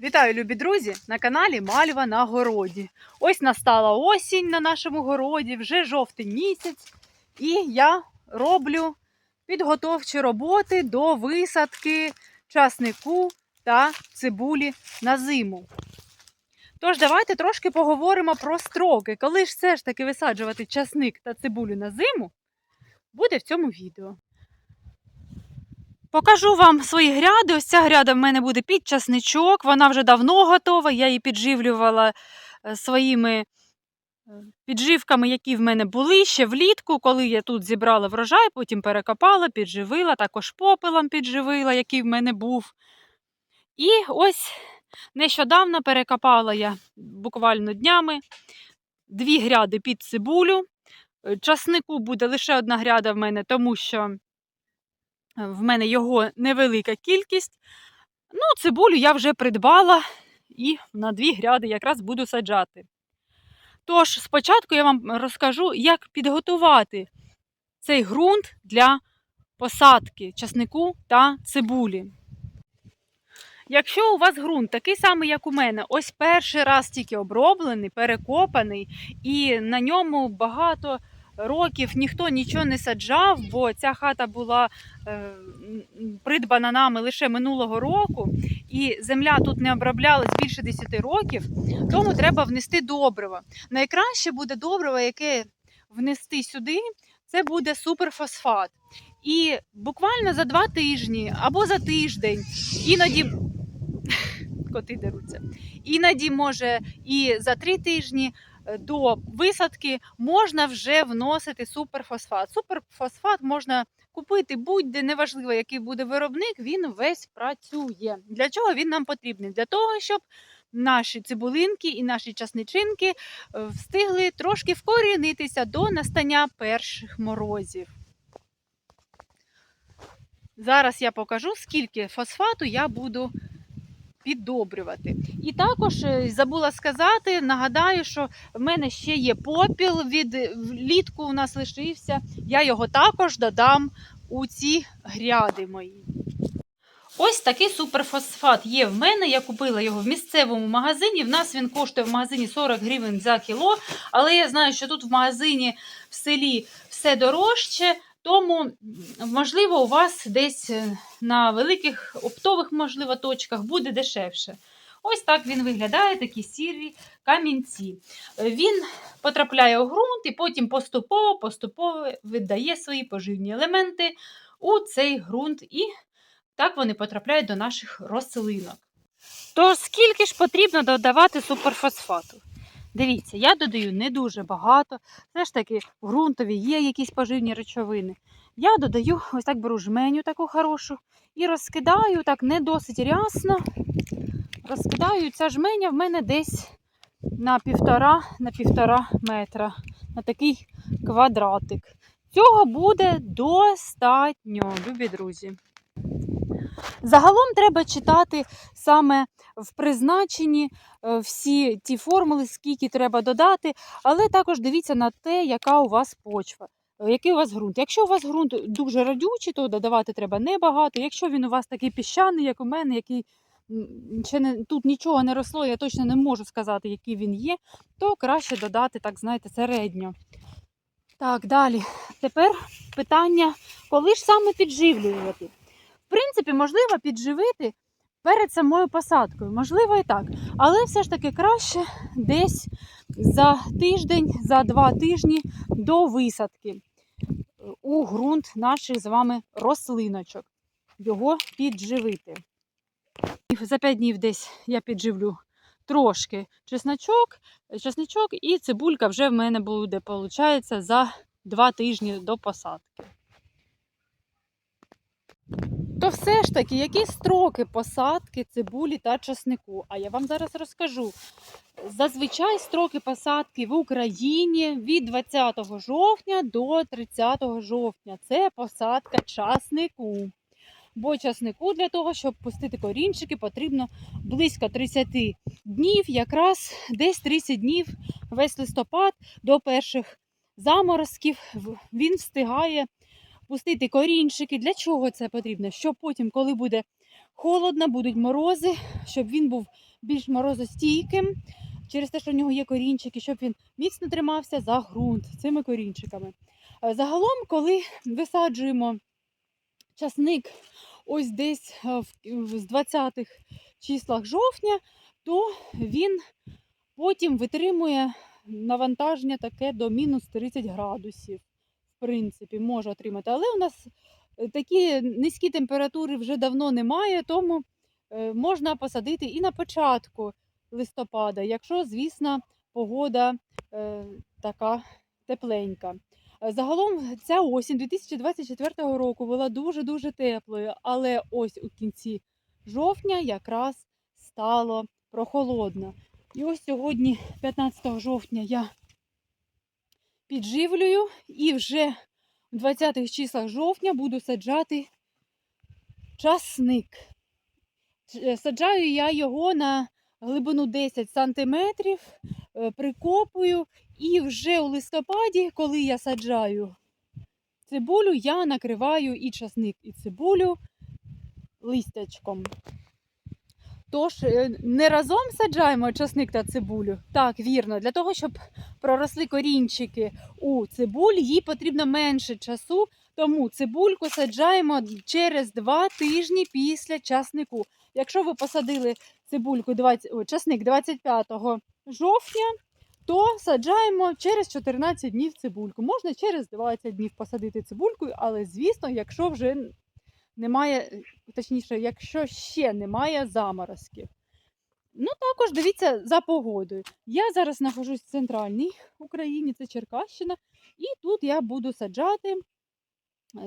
Вітаю, любі друзі! На каналі Мальва на городі. Ось настала осінь на нашому городі, вже жовтий місяць, і я роблю підготовчі роботи до висадки часнику та цибулі на зиму. Тож, давайте трошки поговоримо про строки. Коли ж все ж таки висаджувати часник та цибулю на зиму, буде в цьому відео. Покажу вам свої гряди. Ось ця гряда в мене буде під часничок. Вона вже давно готова. Я її підживлювала е, своїми е, підживками, які в мене були ще влітку, коли я тут зібрала врожай, потім перекопала, підживила, також попелом підживила, який в мене був. І ось нещодавно перекопала я буквально днями дві гряди під цибулю. Е, Часнику буде лише одна гряда в мене, тому що в мене його невелика кількість. Ну, цибулю я вже придбала і на дві гряди якраз буду саджати. Тож, спочатку я вам розкажу, як підготувати цей ґрунт для посадки часнику та цибулі. Якщо у вас ґрунт такий самий, як у мене, ось перший раз тільки оброблений, перекопаний, і на ньому багато років ніхто нічого не саджав, бо ця хата була е, придбана нами лише минулого року, і земля тут не оброблялась більше 10 років, тому треба внести добриво. Найкраще буде добриво, яке внести сюди, це буде суперфосфат. І буквально за два тижні або за тиждень, іноді коти деруться, іноді, може, і за три тижні до висадки можна вже вносити суперфосфат. Суперфосфат можна купити будь-де, неважливо, який буде виробник, він весь працює. Для чого він нам потрібний? Для того, щоб наші цибулинки і наші часничинки е, встигли трошки вкорінитися до настання перших морозів. Зараз я покажу, скільки фосфату я буду піддобрювати. І також е, забула сказати, нагадаю, що в мене ще є попіл від влітку у нас лишився. Я його також додам у ці гряди мої. Ось такий суперфосфат є в мене. Я купила його в місцевому магазині. В нас він коштує в магазині 40 гривень за кіло. Але я знаю, що тут в магазині в селі все дорожче. Тому, можливо, у вас десь е, на великих оптових, можливо, точках буде дешевше. Ось так він виглядає, такі сірі камінці. Е, Він потрапляє у ґрунт і потім поступово поступово видає свої поживні елементи у цей ґрунт, і так вони потрапляють до наших рослинок. Тож, скільки ж потрібно додавати суперфосфату? Дивіться, я додаю не дуже багато. Все ж таки, в ґрунтові є якісь поживні речовини. Я додаю ось так беру жменю таку хорошу і розкидаю так не досить рясно. Розкидаю ця жменя в мене десь на півтора на півтора метра, на такий квадратик. Цього буде достатньо, любі друзі. Загалом треба читати саме в призначенні е, всі ті формули, скільки треба додати, але також дивіться на те, яка у вас почва, е, який у вас ґрунт. Якщо у вас ґрунт дуже радючий, то додавати треба небагато. Якщо він у вас такий піщаний, як у мене, який ще не, тут нічого не росло, я точно не можу сказати, який він є, то краще додати, так знаєте, середньо. Так, далі. Тепер питання, коли ж саме підживлювати? В принципі, можливо підживити перед самою посадкою, можливо і так. Але все ж таки краще десь за тиждень, за два тижні до висадки е, у ґрунт наших з вами рослиночок. Його підживити. За 5 днів десь я підживлю трошки чесночок, чесничок і цибулька вже в мене буде, виходить, за 2 тижні до посадки. То все ж таки, які строки посадки цибулі та часнику? А я вам зараз розкажу. Зазвичай строки посадки в Україні від 20 жовтня до 30 жовтня. Це посадка часнику. Бо часнику для того, щоб пустити корінчики, потрібно близько 30 днів, якраз десь 30 днів весь листопад до перших заморозків він встигає пустити корінчики. Для чого це потрібно? Щоб потім, коли буде холодно, будуть морози, щоб він був більш морозостійким, через те, що в нього є корінчики, щоб він міцно тримався за ґрунт цими корінчиками. Загалом, коли висаджуємо часник ось десь е, в- в- з 20-х числах жовтня, то він потім витримує навантаження таке до мінус 30 градусів. Принципі, може отримати. Але у нас е, такі низькі температури вже давно немає, тому е, можна посадити і на початку листопада, якщо, звісно, погода е, така тепленька. Загалом ця осінь 2024 року була дуже-дуже теплою, але ось у кінці жовтня якраз стало прохолодно. І ось сьогодні, 15 жовтня, я підживлюю і вже в 20-х числах жовтня буду саджати часник. Е, Саджаю я його на глибину 10 сантиметрів, е, прикопую, і вже у листопаді, коли я саджаю цибулю, я накриваю і часник, і цибулю листячком. Тож е, не разом саджаємо часник та цибулю. Так, вірно, для того, щоб проросли корінчики у цибулі, їй потрібно менше часу, тому цибульку саджаємо через два тижні після часнику. Якщо ви посадили цибульку 20, о, часник 25 жовтня, то саджаємо через 14 днів цибульку. Можна через 20 днів посадити цибульку, але звісно, якщо вже немає, точніше, якщо ще немає заморозків. Ну, також дивіться за погодою. Я зараз знаходжусь в центральній Україні, це Черкащина, і тут я буду саджати е,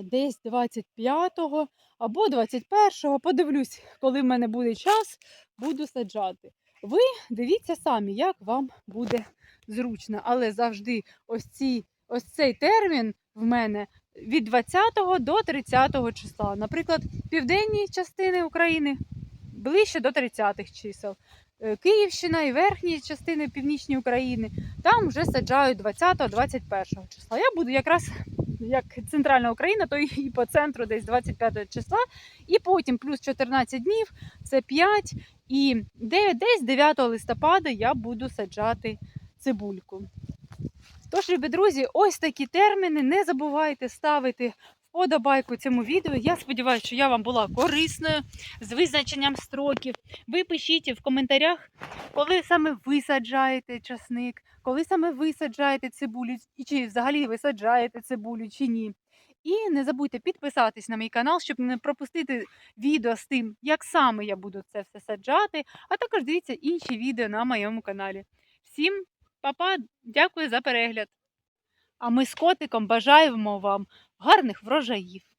десь 25-го або 21-го. Подивлюсь, коли в мене буде час, буду саджати. Ви дивіться самі, як вам буде зручно. Але завжди ось, ці, ось цей термін в мене від 20 до 30 числа. Наприклад, південні частини України ближче до 30-х чисел. Е, Київщина і верхні частини північної України там вже саджають 20-21 числа. Я буду якраз як центральна Україна, то і по центру десь 25 числа, і потім плюс 14 днів, це 5, і де- десь 9 листопада я буду саджати цибульку. Тож, любі друзі, ось такі терміни. Не забувайте ставити вподобайку цьому відео. Я сподіваюся, що я вам була корисною з визначенням строків. Ви пишіть в коментарях, коли саме ви саджаєте часник, коли саме ви саджаєте цибулю, і чи взагалі ви саджаєте цибулю чи ні. І не забудьте підписатись на мій канал, щоб не пропустити відео з тим, як саме я буду це все саджати, а також дивіться інші відео на моєму каналі. Всім Папа, дякую за перегляд. А ми з котиком бажаємо вам гарних врожаїв.